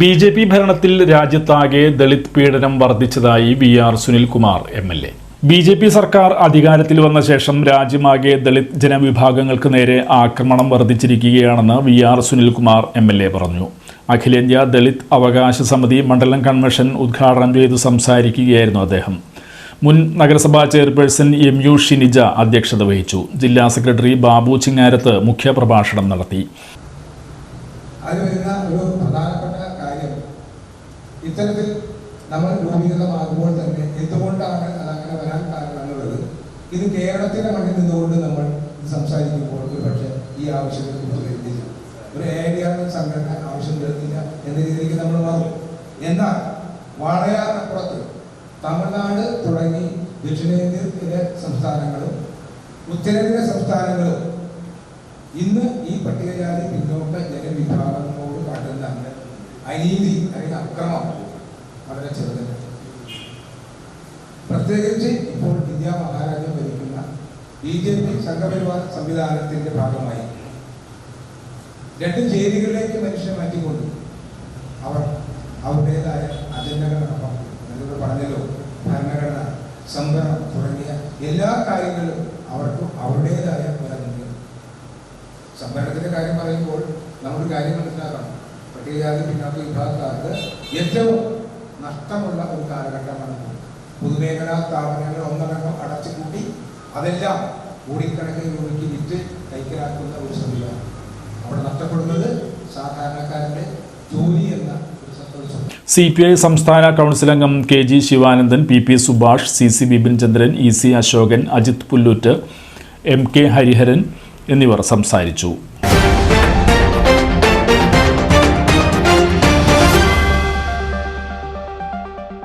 B J P ഭരണത്തിൽ രാജ്യത്താകെ ദളിത് പീഡനം വർദ്ധിച്ചതായി V R Sunilkumar M L A. B J P സർക്കാർ അധികാരത്തിൽ വന്ന ശേഷം രാജ്യമാകെ ദളിത് ജനവിഭാഗങ്ങൾക്ക് നേരെ ആക്രമണം വർദ്ധിച്ചിരിക്കുകയാണെന്ന് V R Sunilkumar M L A പറഞ്ഞു. അഖിലേന്ത്യാ ദളിത് അവകാശ സമിതി മണ്ഡലം കൺവെൻഷൻ ഉദ്ഘാടനം ചെയ്ത് സംസാരിക്കുകയായിരുന്നു അദ്ദേഹം. മുൻ നഗരസഭാ ചെയർപേഴ്സൺ എം യു ഷിനിജ അധ്യക്ഷത വഹിച്ചു. ജില്ലാ സെക്രട്ടറി ബാബു ചിങ്ങാരത്ത് മുഖ്യപ്രഭാഷണം നടത്തി. ഒരു പ്രധാനപ്പെട്ട ഇത്തരത്തിൽ നമ്മൾ രൂപീകൃതമാകുമ്പോൾ തന്നെ എന്തുകൊണ്ടാണ് അത് അങ്ങനെ വരാൻ കാരണം എന്നുള്ളത് ഇത് കേരളത്തിന്റെ മണ്ണിൽ നിന്നുകൊണ്ട് നമ്മൾ സംസാരിക്കുമ്പോൾ ഒരു പക്ഷേ ഈ ആവശ്യങ്ങൾക്ക് പ്രതികരിക്കില്ല ഒരു ഏരിയ സംഘടന ആവശ്യം വരുന്നില്ല എന്ന രീതിയിലേക്ക് നമ്മൾ മാറും. എന്നാൽ വാളയാറിനപ്പുറത്ത് തമിഴ്നാട് തുടങ്ങി ദക്ഷിണേന്ത്യയിലെ സംസ്ഥാനങ്ങളും ഉത്തരേന്ത്യയിലെ സംസ്ഥാനങ്ങളും ഇന്ന് ഈ പട്ടികജാതി പിന്നോക്ക ജനവിഭാഗങ്ങളോട് കാട്ടുന്ന അനീതി അല്ലെങ്കിൽ അക്രമം വളരെ ചെറുതല്ല പ്രത്യേകിച്ച് ഇപ്പോൾ ഇന്ത്യ മഹാരാജ്യം ഭരിക്കുന്ന ബി ജെ പി സംഘപരിവാർ സംവിധാനത്തിന്റെ ഭാഗമായി രണ്ട് ചേരികളിലേക്ക് മനുഷ്യനെ മാറ്റിക്കൊണ്ട് അവർ അവരുടേതായ അജണ്ടകൾ നടപ്പാക്കും എന്നോട് പറഞ്ഞല്ലോ ഭരണഘടന സംവരണം തുടങ്ങിയ എല്ലാ കാര്യങ്ങളും അവർക്ക് അവരുടേതായ ഒരനുഭവം സംവരണത്തിന്റെ കാര്യം പറയുമ്പോൾ നമ്മൾ കാര്യം മനസ്സിലാക്കണം. പട്ടികജാതി പിന്നാക്ക വിഭാഗക്കാർക്ക് ഏറ്റവും നഷ്ടമുള്ള ഒരു കാലഘട്ടമാണ്. പൊതുമേഖലാ സ്ഥാപനങ്ങൾ ഒന്നടങ്കം അടച്ചുകൂട്ടി അതെല്ലാം കൂടിക്കണക്കിന് രൂപയ്ക്ക് വിറ്റ് കൈക്കലാക്കുന്ന ഒരു സംവിധാനം അവിടെ നഷ്ടപ്പെടുന്നത് സാധാരണക്കാരന്റെ ജോലി എന്ന സി പി ഐ സംസ്ഥാന കൗൺസിൽ അംഗം K G Sivanandan P P Subhash C C Bipin Chandran E C Asokan Ajith Pulloot M K Hariharan എന്നിവർ സംസാരിച്ചു.